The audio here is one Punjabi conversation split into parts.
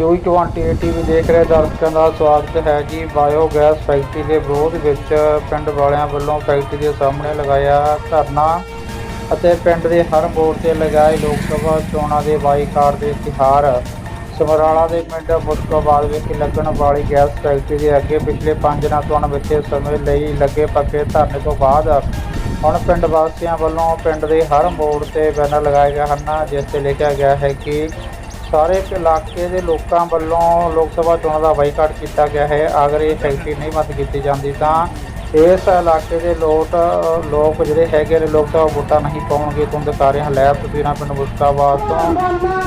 ਨਿਊਜ਼ 28 ਟੀਵੀ ਦੇਖ ਰਹੇ ਦਰਸ਼ਕਾਂ ਦਾ ਸਵਾਗਤ ਹੈ ਜੀ। ਬਾਇਓਗੈਸ ਫੈਕਟਰੀ ਦੇ ਵਿਰੋਧ ਵਿੱਚ ਪਿੰਡ ਵਾਲਿਆਂ ਵੱਲੋਂ ਫੈਕਟਰੀ ਦੇ ਸਾਹਮਣੇ ਲਗਾਇਆ ਧਰਨਾ ਅਤੇ ਪਿੰਡ ਦੇ ਹਰ ਮੋੜ ਤੇ ਲਗਾਏ ਲੋਕ ਸਭਾ ਚੋਣਾਂ ਦੇ ਬਾਈਕਾਟ ਦੇ ਇਸ਼ਤਿਹਾਰ ਸਮਰਾਲਾ ਦੇ ਪਿੰਡ ਮੁਸਕਾਬਾਦ ਵਿੱਚ ਲੱਗਣ ਵਾਲੀ ਗੈਸ ਫੈਕਟਰੀ ਦੇ ਅੱਗੇ ਪਿਛਲੇ 5 ਦਿਨਾਂ ਤੋਂ ਅਣਮਿੱਥੇ ਸਮੇਂ ਲਈ ਲੱਗੇ ਪੱਕੇ ਧਰਨੇ ਤੋਂ ਬਾਅਦ ਹੁਣ ਪਿੰਡ ਵਾਸੀਆਂ ਵੱਲੋਂ ਪਿੰਡ ਦੇ ਹਰ ਮੋੜ ਤੇ ਬੈਨਰ ਲਗਾਏ ਗਏ ਹਨ, ਜਿਸ ਤੇ ਲਿਖਿਆ ਗਿਆ ਹੈ ਕਿ ਸਾਰੇ ਇਲਾਕੇ ਦੇ ਲੋਕਾਂ ਵੱਲੋਂ ਲੋਕ ਸਭਾ ਚੋਣਾਂ ਦਾ ਬਾਈਕਾਟ ਕੀਤਾ ਗਿਆ ਹੈ। ਅਗਰ ਇਹ ਫੈਕਟਰੀ ਨਹੀਂ ਬੰਦ ਕੀਤੀ ਜਾਂਦੀ ਤਾਂ ਇਸ ਇਲਾਕੇ ਦੇ ਲੋਕ ਲੋਕ ਜਿਹੜੇ ਹੈਗੇ ਨੇ, ਲੋਕ ਸਭਾ ਵੋਟਾਂ ਨਹੀਂ ਪਾਉਣਗੇ। ਤੋਂ ਦਿਖਾ ਰਹੇ ਹਾਂ ਲੈਬ ਤਸਵੀਰਾਂ ਪਿੰਡ ਮੁਸਤਾਬਾਦ ਤੋਂ।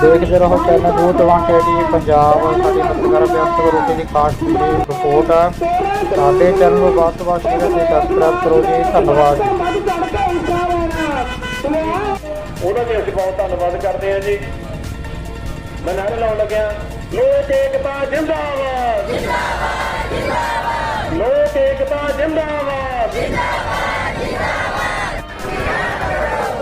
ਦੇਖਦੇ ਰਹੋ ਚੈਨਲ ਦੂਤ ਵਾਂਟੇ ਟੀ ਪੰਜਾਬ। ਸਾਡੀ ਪੱਤਰਕਾਰ ਵਿਅਕਤ ਰੋਟੀ ਦੀ ਖਾਸ ਰਿਪੋਰਟ। ਹੈ ਸਾਡੇ ਚੈਨਲ ਨੂੰ ਵੱਧ ਤੋਂ ਵੱਧ ਸ਼ੇਅਰ ਤੇ ਸਬਸਕ੍ਰਾਈਬ ਕਰੋ ਜੀ। ਧੰਨਵਾਦ ਜੀ। ਉਹਦਾ ਅਸੀਂ ਬਹੁਤ ਧੰਨਵਾਦ ਕਰਦੇ ਹਾਂ ਜੀ। ਮੈਂ ਨਾਰੇ ਲਾਉਣ ਲੱਗਿਆ। ਲੋਕ ਏਕਤਾ ਜਿੰਦਾਬਾਦ। ਜਿੰਦਾਬਾਦ ਜਿੰਦਾਬਾਦ ਲੋਕ ਏਕਤਾ ਜਿੰਦਾਬਾਦ। ਜਿੰਦਾਬਾਦ ਜਿੰਦਾਬਾਦ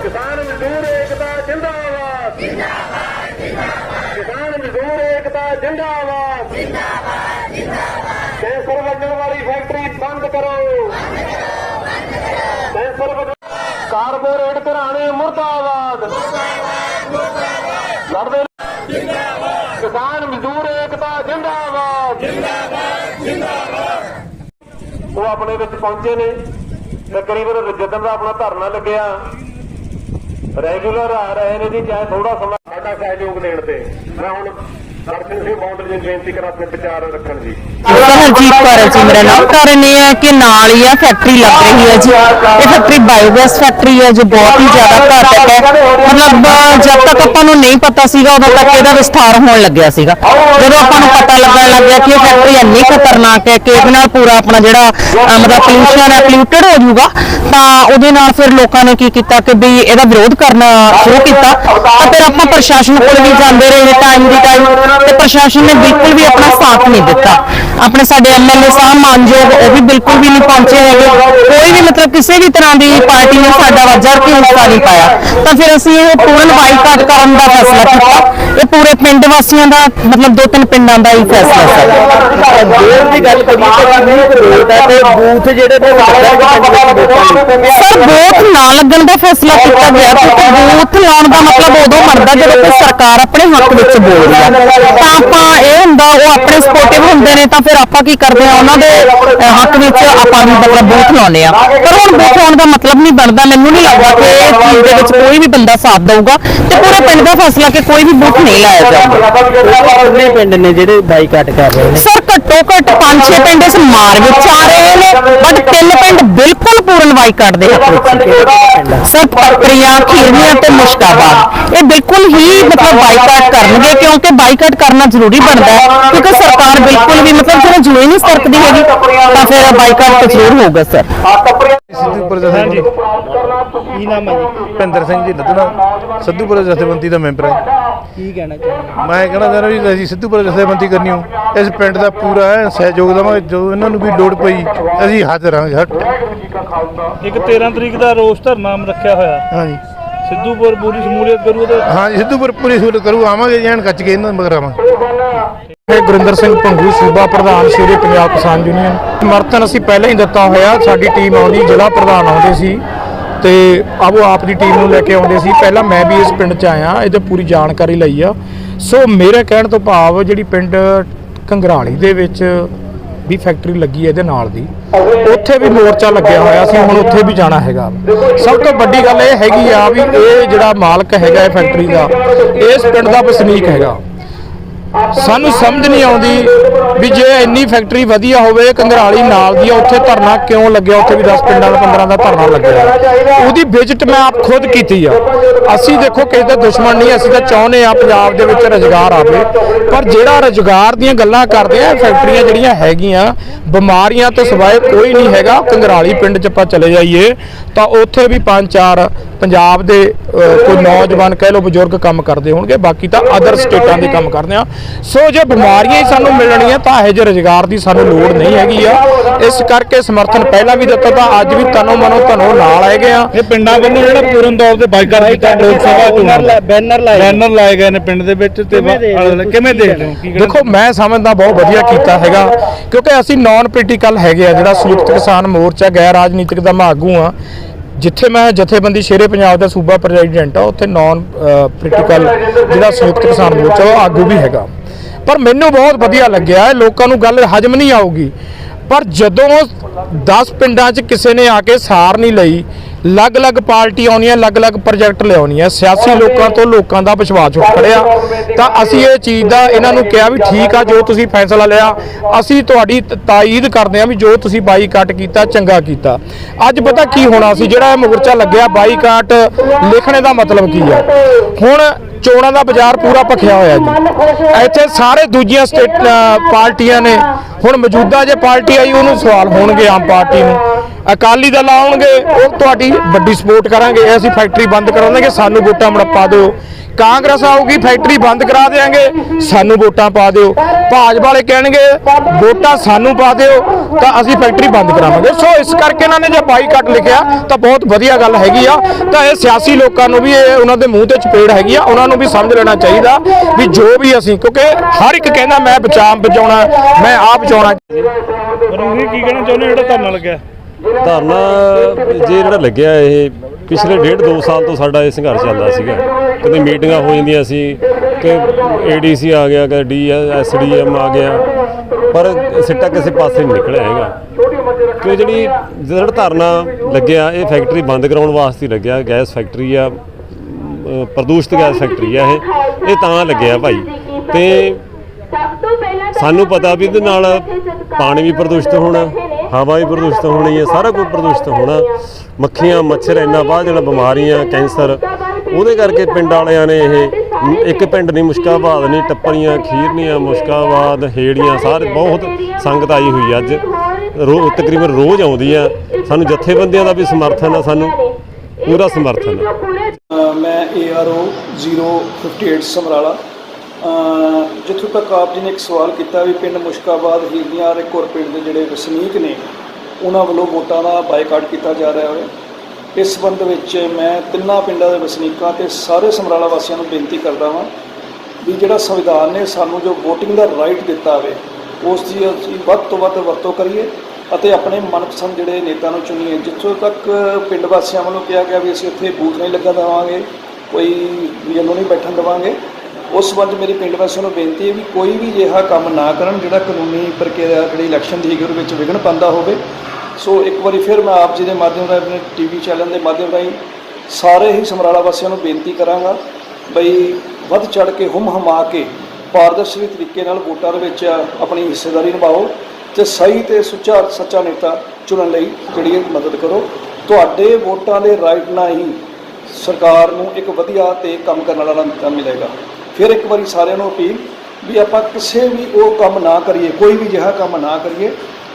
ਕਿਸਾਨ ਮਜ਼ਦੂਰ ਏਕਤਾ ਜਿੰਦਾਬਾਦ। ਜਿੰਦਾਬਾਦ ਜਿੰਦਾਬਾਦ ਕਿਸਾਨ ਮਜ਼ਦੂਰ ਏਕਤਾ ਜਿੰਦਾਬਾਦ। ਜਿੰਦਾਬਾਦ ਜਿੰਦਾਬਾਦ ਕੈਂਸਰ ਵੱਜਣ ਵਾਲੀ ਫੈਕਟਰੀ ਬੰਦ ਕਰੋ। ਬੰਦ ਕਰੋ ਬੰਦ ਕਰੋ ਕੈਂਸਰ ਕਾਰਪੋਰੇਟ ਘਰਾਣੇ ਮੁਰਦਾਬਾਦ ਲੜਦੇ ਜਿੰਦਾਬਾਦ ਕਿਸਾਨ ਮਜ਼ਦੂਰ ਏਕਤਾ ਜਿੰਦਾਬਾਦ। ਜਿੰਦਾਬਾਦ ਜਿੰਦਾਬਾਦ ਉਹ ਆਪਣੇ ਵਿੱਚ ਪਹੁੰਚੇ ਨੇ। ਤਕਰੀਬਨ ਜਦੋਂ ਦਾ ਆਪਣਾ ਧਰਨਾ ਲੱਗਿਆ। ਰੈਗੂਲਰ ਆ ਰਹੇ ਨੇ ਜੀ, ਚਾਹੇ ਥੋੜਾ ਸਮਾਂ ਸਾਡਾ ਸਹਿਯੋਗ ਦੇਣ ਤੇ। ਮੈਂ ਹੁਣ ਦਰਸ਼ਨ ਸਿੰਘ ਬਾਉਂਡਰ ਜੀ ਬੇਨਤੀ ਕਰਾਂ ਆਪਣੇ ਵਿਚਾਰ ਰੱਖਣ ਜੀ। ਹਰਜੀਤ ਕੌਰ ਹੈ ਜੀ ਮੇਰਾ ਨਾਮ। ਕਾਰਨ ਇਹ ਹੈ ਕਿ ਨਾਲ ਹੀ ਆ ਫੈਕਟਰੀ ਲੱਗ ਰਹੀ ਹੈ ਜੀ। ਇਹ ਫੈਕਟਰੀ ਬਾਇਓਗੈਸ ਫੈਕਟਰੀ ਹੈ ਜੋ ਬਹੁਤ ਹੀ ਜ਼ਿਆਦਾ ਘਾਤਕ ਹੈ। ਮਤਲਬ ਜਦ ਤੱਕ ਆਪਾਂ ਨੂੰ ਨਹੀਂ ਪਤਾ ਸੀਗਾ ਉਦੋਂ ਤੱਕ ਇਹਦਾ ਵਿਸਥਾਰ ਹੋਣ ਲੱਗਿਆ ਸੀਗਾ। ਜਦੋਂ ਆਪਾਂ ਨੂੰ ਪਤਾ ਲੱਗਣ ਲੱਗਿਆ ਕਿ ਇਹ ਫੈਕਟਰੀ ਇੰਨੀ ਖਤਰਨਾਕ ਹੈ ਕਿ ਇਹਦੇ ਨਾਲ ਪੂਰਾ ਆਪਣਾ ਜਿਹੜਾ ਅਹ, ਮਤਲਬ ਪੋਲੂਸ਼ਨ ਹੈ ਪੋਲਿਊਟਡ ਹੋ ਜਾਊਗਾ ਤਾਂ ਉਹਦੇ ਨਾਲ ਫਿਰ ਲੋਕਾਂ ਨੇ ਕੀ ਕੀਤਾ ਕਿ ਵੀ ਇਹਦਾ ਵਿਰੋਧ ਕਰਨਾ ਸ਼ੁਰੂ ਕੀਤਾ। ਤਾਂ ਫਿਰ ਆਪਾਂ ਪ੍ਰਸ਼ਾਸਨ ਕੋਲ ਵੀ ਜਾਂਦੇ ਰਹੇ ਟਾਈਮ ਦੀ ਟਾਈਮ ਤੇ ਪ੍ਰਸ਼ਾਸਨ ਨੇ ਬਿਲਕੁਲ ਵੀ ਆਪਣਾ ਸਾਥ ਨਹੀਂ ਦਿੱਤਾ। ਆਪਣੇ ਸਾਡੇ ਐਮਐਲਏ ਸਾਹਿਬ ਮਾਨਯੋਗ, ਉਹ ਵੀ ਬਿਲਕੁਲ ਵੀ ਨਹੀਂ ਪਹੁੰਚੇ ਹੈਗੇ। ਕੋਈ ਵੀ ਮਤਲਬ ਕਿਸੇ ਵੀ ਤਰ੍ਹਾਂ ਦੀ ਪਾਰਟੀ ਨੇ ਸਾਡਾ ਵਜਰ ਕੇ ਹਿੱਸਾ ਨਹੀਂ ਪਾਇਆ? ਤਾਂ ਫਿਰ ਅਸੀਂ ਇਹ ਪੂਰਨ ਬਾਈਕਾਟ ਕਰਨ ਦਾ ਫੈਸਲਾ ਕੀਤਾ। ਇਹ ਪੂਰੇ ਪਿੰਡ ਵਾਸੀਆਂ ਦਾ, ਮਤਲਬ ਦੋ ਤਿੰਨ ਪਿੰਡਾਂ ਦਾ ਹੀ ਫੈਸਲਾ ਸੀ। ਦੇਰ ਦੀ ਗੱਲ ਕਰੀਏ ਤਾਂ ਕਿੰਨੀ ਕੁ ਤੇ ਬੂਥ ਜਿਹੜੇ ਨੇ ਸਰ ਬੂਥ ਨਾ ਲੱਗਣ ਦਾ ਫੈਸਲਾ ਕੀਤਾ ਗਿਆ ਕਿਉਂਕਿ ਬੂਥ ਲਾਉਣ ਦਾ ਮਤਲਬ ਉਦੋਂ ਮਰਦਾ ਜਦੋਂ ਕੋਈ ਸਰਕਾਰ ਆਪਣੇ ਹੱਕ ਵਿੱਚ ਬੋਲਦੀ ਹੈ। ਤਾਂ ਆਪਾਂ ਇਹ ਹੁੰਦਾ ਉਹ ਆਪਣੇ ਸਪੋਰਟਿਵ ਹੁੰਦੇ ਨੇ ਤਾਂ ਫਿਰ ਆਪਾਂ ਕੀ ਕਰਦੇ ਆ ਉਹਨਾਂ ਦੇ ਹੱਕ ਵਿੱਚ ਆਪਾਂ ਵੀ ਮਤਲਬ ਬੂਥ ਲਾਉਂਦੇ ਆ ਪਰ ਹੁਣ ਬੂਥ ਲਾਉਣ ਦਾ ਮਤਲਬ ਨਹੀਂ ਬਣਦਾ ਮੈਨੂੰ ਨਹੀਂ ਲੱਗਦਾ ਕਿ ਇਹ ਚੀਜ਼ ਦੇ ਵਿੱਚ ਕੋਈ ਵੀ ਬੰਦਾ ਸਾਥ ਦਊਗਾ ਤੇ ਪੂਰੇ ਪਿੰਡ ਦਾ ਫੈਸਲਾ ਕਿ ਕੋਈ ਵੀ ਬੂਥ ਨਹੀਂ ਲਾਇਆ ਜਾਊਗਾ। ਪਿੰਡ ਨੇ ਜਿਹੜੇ ਬਾਈਕਾਟ ਕਰ ਰਹੇ ਨੇ। ਸਰ ਘੱਟੋ ਘੱਟ 5-6 ਪਿੰਡ ਇਸ ਮਾਰ ਵਿੱਚ ਆ ਰਹੇ ਨੇ ਬਟ ਤਿੰਨ ਪਿੰਡ ਬਿਲਕੁਲ ਪੂਰਨ ਬਾਈਕਾਟ ਦੇ ਸਰ, ਪੱਤਰੀਆਂ, ਖੀਰਨੀਆਂ ਤੇ ਮੁਸ਼ਕਾਬਾਦ ਇਹ ਬਿਲਕੁਲ ਹੀ ਮਤਲਬ ਬਾਈਕਾਟ ਕਰਨਗੇ, ਕਿਉਂਕਿ ਬਾਈਕਾਟ ਕਰਨਾ ਜ਼ਰੂਰੀ ਬਣਦਾ ਹੈ, ਕਿਉਂਕਿ ਸਰਕਾਰ ਬਿਲਕੁਲ ਵੀ ਮਤਲਬ ਜਦੋਂ ਜੁਏ ਨਹੀਂ ਸਰਕਦੀ ਹੈਗੀ, ਤਾਂ ਫਿਰ ਬਾਈਕਾਟ ਤਾਂ ਜ਼ਰੂਰ ਹੋਊਗਾ, ਸਰ। ਸਿੱਧੂਪੁਰ ਜਥੇਬੰਦੀ ਕੀ ਨਾਮ ਹੈ ਜੀ? ਭਿੰਦਰ ਸਿੰਘ ਜੀ ਲੱਦਣਾ ਸਿੱਧੂਪੁਰ ਜਥੇਬੰਦੀ ਦਾ ਮੈਂਬਰ ਹਾਂ ਕੀ ਕਹਿਣਾ ਚਾਹੁੰਦੇ ਮੈਂ ਕਹਿਣਾ ਚਾਹੁੰਦਾ ਵੀ ਅਸੀਂ ਸਿੱਧੂਪੁਰ ਜਥੇਬੰਦੀ ਕਰਨੀ ਹੋ। ਇਸ ਪਿੰਡ ਦਾ ਪੂਰਾ ਸਹਿਯੋਗ ਦੇਵਾਂਗੇ ਜੋ ਇਹਨਾਂ ਨੂੰ ਵੀ ਲੋੜ ਪਈ ਅਸੀਂ ਹਾਜ਼ਰ ਹਾਂ ਹਟ। ਇੱਕ 13 ਤਰੀਕ ਦਾ ਰੋਸ ਧਰਨਾ ਰੱਖਿਆ ਹੋਇਆ। ਹਾਂਜੀ ਸਿੱਧੂਪੁਰ ਪੂਰੀ ਸਮੂਲੀਅਤ ਕਰੂ ਤੇ ਹਾਂਜੀ ਸਿੱਧੂਪੁਰ ਪੂਰੀ ਸਹੂਲਤ ਕਰੂ ਆਵਾਂਗੇ ਜੈਨ ਕੱਚ ਕੇ ਇਹਨਾਂ ਮਗਰ ਆਵਾਂਗੇ। ਇਹ ਗੁਰਿੰਦਰ ਸਿੰਘ ਭੰਗੂ ਸੂਬਾ ਪ੍ਰਧਾਨ ਸ਼੍ਰੀ ਪੰਜਾਬ ਕਿਸਾਨ ਯੂਨੀਅਨ। ਸਮਰਥਨ ਅਸੀਂ ਪਹਿਲਾਂ ਹੀ ਦਿੱਤਾ ਹੋਇਆ ਸਾਡੀ ਟੀਮ ਆਉਂਦੀ ਜ਼ਿਲ੍ਹਾ ਪ੍ਰਧਾਨ ਆਉਂਦੇ ਸੀ। ਤੇ ਆਵੋ ਆਪ ਦੀ ਟੀਮ ਨੂੰ ਲੈ ਕੇ ਆਉਂਦੇ ਸੀ। ਪਹਿਲਾਂ ਮੈਂ ਵੀ ਇਸ ਪਿੰਡ 'ਚ ਆਇਆ ਇਹਦੇ ਪੂਰੀ ਜਾਣਕਾਰੀ ਲਈ ਆ। ਸੋ ਮੇਰੇ ਕਹਿਣ ਤੋਂ ਭਾਵ ਜਿਹੜੀ ਪਿੰਡ ਕੰਗਰਾਲੀ ਦੇ ਵਿੱਚ ਵੀ ਫੈਕਟਰੀ ਲੱਗੀ ਹੈ ਇਹਦੇ ਨਾਲ ਦੀ, ਉੱਥੇ ਵੀ ਮੋਰਚਾ ਲੱਗਿਆ ਹੋਇਆ ਸੀ, ਹੁਣ ਉੱਥੇ ਵੀ ਜਾਣਾ ਹੈਗਾ। ਸਭ ਤੋਂ ਵੱਡੀ ਗੱਲ ਇਹ ਹੈਗੀ ਆ ਵੀ ਇਹ ਜਿਹੜਾ ਮਾਲਕ ਹੈਗਾ ਇਹ ਫੈਕਟਰੀ ਦਾ, ਇਸ ਪਿੰਡ ਦਾ ਵਸਨੀਕ ਹੈਗਾ। ਸਾਨੂੰ ਸਮਝ ਨਹੀਂ ਆਉਂਦੀ ਵੀ ਜੇ ਇੰਨੀ ਫੈਕਟਰੀ ਵਧੀਆ ਹੋਵੇ, ਕੰਗਰਾਲੀ ਨਾਲ ਦੀ ਆ, ਉੱਥੇ ਧਰਨਾ ਕਿਉਂ ਲੱਗਿਆ? ਉੱਥੇ ਵੀ 10 ਪਿੰਡਾਂ ਦਾ 15 ਦਾ ਧਰਨਾ ਲੱਗਿਆ ਉਹਦੀ ਵਿਜ਼ਿਟ ਮੈਂ ਆਪ ਖੁਦ ਕੀਤੀ ਆ। ਅਸੀਂ ਦੇਖੋ, ਕਿਸੇ ਦਾ ਦੁਸ਼ਮਣ ਨਹੀਂ, ਅਸੀਂ ਤਾਂ ਚਾਹੁੰਦੇ ਆ ਪੰਜਾਬ ਦੇ ਵਿੱਚ ਰੁਜ਼ਗਾਰ ਆਵੇ। ਪਰ ਜਿਹੜਾ ਰੁਜ਼ਗਾਰ ਦੀਆਂ ਗੱਲਾਂ ਕਰਦੇ ਆ ਇਹ ਫੈਕਟਰੀਆਂ ਜਿਹੜੀਆਂ ਹੈਗੀਆਂ, ਬਿਮਾਰੀਆਂ ਤੋਂ ਸਿਵਾਏ ਕੋਈ ਨਹੀਂ ਹੈਗਾ। ਕੰਗਰਾਲੀ ਪਿੰਡ 'ਚ ਆਪਾਂ ਚਲੇ ਜਾਈਏ, ਤਾਂ ਉੱਥੇ ਵੀ ਪੰਜ ਚਾਰ ਪੰਜਾਬ ਦੇ ਕੋਈ ਨੌਜਵਾਨ ਕਹਿ ਲਓ ਬਜ਼ੁਰਗ ਕੰਮ ਕਰਦੇ ਹੋਣਗੇ ਬਾਕੀ ਤਾਂ ਅਦਰ ਸਟੇਟਾਂ ਦੇ ਕੰਮ ਕਰਦੇ ਆ। ਸੋ ਜੇ ਬਿਮਾਰੀਆਂ ਹੀ ਸਾਨੂੰ ਮਿਲਣੀਆਂ ਤਾਂ ਇਹ ਜਿਹੇ ਰੁਜ਼ਗਾਰ ਦੀ ਸਾਨੂੰ ਲੋੜ ਨਹੀਂ ਹੈਗੀ ਆ। ਇਸ ਕਰਕੇ ਸਮਰਥਨ ਪਹਿਲਾਂ ਵੀ ਦਿੱਤਾ ਤਾਂ ਅੱਜ ਵੀ ਤਨੋ ਮਨੋ ਧਨੋ ਨਾਲ ਹੈਗੇ ਆ। ਇਹ ਪਿੰਡਾਂ ਵੱਲੋਂ ਜਿਹੜਾ ਪੂਰਨ ਤੌਰ ਤੇ ਬਾਈਕਾਟ ਕੀਤਾ ਲੋਕ ਸਭਾ ਚੋਣਾਂ ਦਾ। ਬੈਨਰ ਲਾਏ। ਬੈਨਰ ਲਾਏ ਗਏ ਨੇ ਪਿੰਡ ਦੇ ਵਿੱਚ ਤੇ ਕਿਵੇਂ ਦੇਖਦੇ ਹੋ? ਦੇਖੋ ਮੈਂ ਸਮਝਦਾ ਬਹੁਤ ਵਧੀਆ ਕੀਤਾ ਹੈਗਾ ਕਿਉਂਕਿ ਅਸੀਂ ਨਾਨ ਪੋਲੀਟੀਕਲ ਹੈਗੇ ਆ ਜਿਹੜਾ ਸੰਯੁਕਤ ਕਿਸਾਨ ਮੋਰਚਾ ਗੈਰ ਰਾਜਨੀਤਿਕ ਦਾ ਮੈਂ ਆਗੂ ਆ। ਜਿੱਥੇ ਮੈਂ ਜਥੇਬੰਦੀ ਸ਼ੇਰੇ ਪੰਜਾਬ ਦਾ ਸੂਬਾ ਪ੍ਰੈਜ਼ੀਡੈਂਟ ਆ ਉੱਥੇ ਨਾਨ ਪੋਲੀਟੀਕਲ ਜਿਹੜਾ ਸੰਯੁਕਤ ਕਿਸਾਨ ਮੋਰਚਾ, ਉਹ ਆਗੂ ਵੀ ਹੈਗਾ। ਪਰ ਮੈਨੂੰ ਬਹੁਤ ਵਧੀਆ ਲੱਗਿਆ ਇਹ, ਲੋਕਾਂ ਨੂੰ ਗੱਲ ਹਜਮ ਨਹੀਂ ਆਊਗੀ। ਪਰ ਜਦੋਂ 10 ਪਿੰਡਾਂ 'ਚ ਕਿਸੇ ਨੇ ਆ ਕੇ ਸਾਰ ਨਹੀਂ ਲਈ ਅਲੱਗ-ਅਲੱਗ ਪਾਰਟੀ ਆਉਣੀਆਂ ਅਲੱਗ-ਅਲੱਗ ਪ੍ਰੋਜੈਕਟ ਲਿਆਉਣੀਆਂ ਸਿਆਸੀ ਲੋਕਾਂ ਤੋਂ ਲੋਕਾਂ ਦਾ ਵਿਸ਼ਵਾਸ ਉੱਠ ਖੜਿਆ। ਤਾਂ ਅਸੀਂ ਇਹ ਚੀਜ਼ ਦਾ ਇਹਨਾਂ ਨੂੰ ਕਿਹਾ ਵੀ ਠੀਕ ਆ, ਜੋ ਤੁਸੀਂ ਫੈਸਲਾ ਲਿਆ, ਅਸੀਂ ਤੁਹਾਡੀ ਤ- ਤਾਈਦ ਕਰਦੇ ਹਾਂ ਵੀ ਜੋ ਤੁਸੀਂ ਬਾਈਕਾਟ ਕੀਤਾ, ਚੰਗਾ ਕੀਤਾ। ਅੱਜ ਪਤਾ ਕੀ ਹੋਣਾ ਸੀ, ਜਿਹੜਾ ਇਹ ਮੋਰਚਾ ਲੱਗਿਆ, ਬਾਈਕਾਟ ਲਿਖਣੇ ਦਾ ਮਤਲਬ ਕੀ ਆ? ਹੁਣ ਚੋਣਾਂ ਦਾ ਬਾਜ਼ਾਰ ਪੂਰਾ ਭਖਿਆ ਹੋਇਆ ਜੀ। ਇੱਥੇ ਸਾਰੇ ਦੂਜੀਆਂ ਸਟੇਟ ਪਾਰਟੀਆਂ ਨੇ। ਹੁਣ ਮੌਜੂਦਾ ਜੇ ਪਾਰਟੀ ਆਈ, ਉਹਨੂੰ ਸਵਾਲ ਹੋਣਗੇ ਆਮ ਪਾਰਟੀ ਨੂੰ। ਅਕਾਲੀ ਦਲ ਆਉਣਗੇ, ਉਹ ਤੁਹਾਡੀ ਵੱਡੀ ਸਪੋਰਟ ਕਰਾਂਗੇ। ਅਸੀਂ ਫੈਕਟਰੀ ਬੰਦ ਕਰਾਵਾਂਗੇ ਸਾਨੂੰ ਵੋਟਾਂ ਮੜਪਾ ਦਿਓ। ਕਾਂਗਰਸ ਆਊਗੀ ਫੈਕਟਰੀ ਬੰਦ ਕਰਾ ਦੇਾਂਗੇ ਸਾਨੂੰ ਵੋਟਾਂ ਪਾ ਦਿਓ। ਭਾਜਪਾ ਵਾਲੇ ਕਹਿਣਗੇ, ਵੋਟਾਂ ਸਾਨੂੰ ਪਾ ਦਿਓ, ਤਾਂ ਅਸੀਂ ਫੈਕਟਰੀ ਬੰਦ ਕਰਾਵਾਂਗੇ। ਸੋ ਇਸ ਕਰਕੇ ਇਹਨਾਂ ਨੇ ਜੇ ਬਾਈਕਾਟ ਲਿਖਿਆ, ਤਾਂ ਬਹੁਤ ਵਧੀਆ ਗੱਲ ਹੈਗੀ ਆ। ਤਾਂ ਇਹ ਸਿਆਸੀ ਲੋਕਾਂ ਨੂੰ ਵੀ ਇਹ ਉਹਨਾਂ ਦੇ ਮੂੰਹ ਤੇ ਚਪੇੜ ਹੈਗੀ ਆ। ਉਹਨਾਂ ਨੂੰ ਵੀ ਸਮਝ ਲੈਣਾ ਚਾਹੀਦਾ ਵੀ ਜੋ ਵੀ ਅਸੀਂ, ਕਿਉਂਕਿ ਹਰ ਇੱਕ ਕਹਿੰਦਾ ਮੈਂ ਬਚਾਅ ਬਚਾਉਣਾ, ਮੈਂ ਆਪ ਬਚਾਉਣਾ ਕੀ ਕਹਿਣਾ ਚਾਹੁੰਦੇ ਜਿਹੜਾ ਧਰਨਾ ਲੱਗਿਆ। ਧਰਨਾ ਜੇ ਜਿਹੜਾ ਲੱਗਿਆ ਇਹ ਪਿਛਲੇ ਡੇਢ ਦੋ ਸਾਲ ਤੋਂ ਸਾਡਾ ਇਹ ਸੰਘਰਸ਼ ਚੱਲਦਾ ਸੀਗਾ। ਕਦੇ ਮੀਟਿੰਗਾਂ ਹੋ ਜਾਂਦੀਆਂ ਸੀ, ਕਿ ਏਡੀਸੀ ਆ ਗਿਆ, ਕਦੇ ਡੀ ਐਸਡੀਐਮ ਆ ਗਿਆ, ਪਰ ਸਿੱਟਾ ਕਿਸੇ ਪਾਸੇ ਨਹੀਂ ਨਿਕਲਿਆ ਹੈਗਾ। ਕਿ ਜਿਹੜੀ ਜਿਹੜਾ ਧਰਨਾ ਲੱਗਿਆ, ਇਹ ਫੈਕਟਰੀ ਬੰਦ ਕਰਾਉਣ ਵਾਸਤੇ ਲੱਗਿਆ, ਗੈਸ ਫੈਕਟਰੀ ਆ ਪ੍ਰਦੂਸ਼ਿਤ ਗੈਸ ਫੈਕਟਰੀ ਆ ਇਹ ਇਹ ਤਾਂ ਲੱਗਿਆ ਭਾਈ। ਤੇ ਸਾਨੂੰ ਪਤਾ ਵੀ ਇਹਦੇ ਨਾਲ ਪਾਣੀ ਵੀ ਪ੍ਰਦੂਸ਼ਿਤ ਹੋਣਾ। ਹਵਾ ਵੀ ਪ੍ਰਦੂਸ਼ਿਤ ਹੋਣੀ ਹੈ ਸਾਰਾ ਕੁਝ ਪ੍ਰਦੂਸ਼ਿਤ ਹੋਣਾ। ਮੱਖੀਆਂ ਮੱਛਰ ਇੰਨਾ ਬਾਅਦ ਜਿਹੜਾ ਬਿਮਾਰੀਆਂ ਕੈਂਸਰ ਉਹਦੇ ਕਰਕੇ ਪਿੰਡ ਵਾਲਿਆਂ ਨੇ ਇਹ ਇੱਕ ਪਿੰਡ ਨਹੀਂ ਮੁਸ਼ਕਾਬਾਦ ਨਹੀਂ ਟੱਪਰੀਆਂ ਖੀਰਨੀਆਂ ਮੁਸ਼ਕਾਬਾਦ ਹੇੜੀਆਂ ਸਾਰੇ ਬਹੁਤ ਸੰਗਤ ਆਈ ਹੋਈ ਅੱਜ। ਰੋ ਤਕਰੀਬਨ ਰੋਜ਼ ਆਉਂਦੀ ਆ। ਸਾਨੂੰ ਜਥੇਬੰਦੀਆਂ ਦਾ ਵੀ ਸਮਰਥਨ ਆ ਸਾਨੂੰ ਪੂਰਾ ਸਮਰਥਨ ਮੈਂ ARO 058 ਸਮਰਾਲਾ। ਜਿੱਥੋਂ ਤੱਕ ਆਪ ਜੀ ਨੇ ਇੱਕ ਸਵਾਲ ਕੀਤਾ ਵੀ ਪਿੰਡ ਮੁਸ਼ਕਾਬਾਦ ਹੀਰੀਆਂ ਔਰ ਇੱਕ ਹੋਰ ਪਿੰਡ ਦੇ ਜਿਹੜੇ ਵਸਨੀਕ ਨੇ, ਉਹਨਾਂ ਵੱਲੋਂ ਵੋਟਾਂ ਦਾ ਬਾਈਕਾਟ ਕੀਤਾ ਜਾ ਰਿਹਾ ਹੈ। ਇਸ ਸੰਬੰਧ ਵਿੱਚ ਮੈਂ ਤਿੰਨਾਂ ਪਿੰਡਾਂ ਦੇ ਵਸਨੀਕਾਂ ਤੇ ਸਾਰੇ ਸਮਰਾਲਾ ਵਾਸੀਆਂ ਨੂੰ ਬੇਨਤੀ ਕਰਦਾ ਹਾਂ ਵੀ ਜਿਹੜਾ ਸੰਵਿਧਾਨ ਨੇ ਸਾਨੂੰ ਜੋ VOTING ਦਾ ਰਾਈਟ ਦਿੱਤਾ ਹੋਵੇ ਉਸ ਦੀ ਅਸੀਂ ਵੱਧ ਤੋਂ ਵੱਧ ਵਰਤੋਂ ਕਰੀਏ ਅਤੇ ਆਪਣੇ ਮਨਪਸੰਦ ਜਿਹੜੇ ਨੇਤਾ ਨੂੰ ਚੁਣੀਏ। ਜਿੱਥੋਂ ਤੱਕ ਪਿੰਡ ਵਾਸੀਆਂ ਵੱਲੋਂ ਕਿਹਾ ਗਿਆ ਵੀ ਅਸੀਂ ਇੱਥੇ ਬੂਥ ਨਹੀਂ ਲੱਗਾ ਦੇਵਾਂਗੇ, ਕੋਈ ਯੈਲੋ ਨਹੀਂ ਬੈਠਣ ਦੇਵਾਂਗੇ ਉਸ ਸੰਬੰਧ ਮੇਰੀ ਪਿੰਡ ਵਾਸੀਆਂ ਨੂੰ ਬੇਨਤੀ ਹੈ ਵੀ ਕੋਈ ਵੀ ਅਜਿਹਾ ਕੰਮ ਨਾ ਕਰਨ ਜਿਹੜਾ ਕਾਨੂੰਨੀ ਪ੍ਰਕਿਰਿਆ ਜਿਹੜੀ ਇਲੈਕਸ਼ਨ ਦੀ ਹੈਗੀ ਉਹਦੇ ਵਿੱਚ ਵਿਘਨ ਪਾਉਂਦਾ ਹੋਵੇ। ਸੋ ਇੱਕ ਵਾਰੀ ਫਿਰ ਮੈਂ ਆਪ ਜੀ ਦੇ ਮਾਧਿਅਮ ਰਾਹੀਂ, ਆਪਣੇ ਟੀਵੀ ਚੈਨਲ ਦੇ ਮਾਧਿਅਮ ਰਾਹੀਂ ਸਾਰੇ ਹੀ ਸਮਰਾਲਾ ਵਾਸੀਆਂ ਨੂੰ ਬੇਨਤੀ ਕਰਾਂਗਾ ਬਈ ਵੱਧ ਚੜ ਕੇ ਹੁਮ ਹਮਾ ਕੇ ਪਾਰਦਰਸ਼ੀ ਤਰੀਕੇ ਨਾਲ ਵੋਟਾਂ ਦੇ ਵਿੱਚ ਆਪਣੀ ਹਿੱਸੇਦਾਰੀ ਨਿਭਾਓ ਤੇ ਸਹੀ ਤੇ ਸੁੱਚਾ, ਸੱਚਾ ਨੇਤਾ ਚੁਣਨ ਲਈ ਜਿਹੜੀ ਇਹ ਮਦਦ ਕਰੋ। ਤੁਹਾਡੇ ਵੋਟਾਂ ਦੇ ਰਾਈਟ ਨਾਲ ਹੀ ਸਰਕਾਰ ਨੂੰ ਇੱਕ ਵਧੀਆ ਤੇ ਕੰਮ ਕਰਨ ਵਾਲਾ ਨੇਤਾ ਮਿਲੇਗਾ। ਫਿਰ ਇੱਕ ਵਾਰੀ ਸਾਰਿਆਂ ਨੂੰ ਅਪੀਲ ਵੀ ਆਪਾਂ ਕਿਸੇ ਵੀ ਉਹ ਕੰਮ ਨਾ ਕਰੀਏ, ਕੋਈ ਵੀ ਅਜਿਹਾ ਕੰਮ ਨਾ ਕਰੀਏ,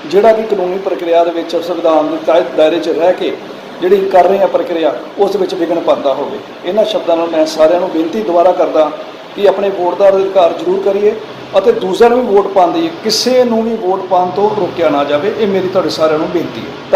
ਜਿਹੜਾ ਕਿ ਕਾਨੂੰਨੀ ਪ੍ਰਕਿਰਿਆ ਦੇ ਵਿੱਚ ਸੰਵਿਧਾਨ ਦੇ ਤਹਿਤ ਦਾਇਰੇ 'ਚ ਰਹਿ ਕੇ ਜਿਹੜੀ ਕਰ ਰਹੇ ਆ ਪ੍ਰਕਿਰਿਆ, ਉਸ ਵਿੱਚ ਵਿਘਨ ਪਾਉਂਦਾ ਹੋਵੇ। ਇਹਨਾਂ ਸ਼ਬਦਾਂ ਨਾਲ ਮੈਂ ਸਾਰਿਆਂ ਨੂੰ ਬੇਨਤੀ ਦੁਬਾਰਾ ਕਰਦਾ ਕਿ ਆਪਣੇ ਵੋਟ ਦਾ ਅਧਿਕਾਰ ਜ਼ਰੂਰ ਕਰੀਏ ਅਤੇ ਦੂਸਰਿਆਂ ਨੂੰ ਵੀ ਵੋਟ ਪਾਉਣ ਦੀ, ਕਿਸੇ ਨੂੰ ਵੀ ਵੋਟ ਪਾਉਣ ਤੋਂ ਰੋਕਿਆ ਨਾ ਜਾਵੇ, ਇਹ ਮੇਰੀ ਤੁਹਾਡੇ ਸਾਰਿਆਂ ਨੂੰ ਬੇਨਤੀ ਹੈ।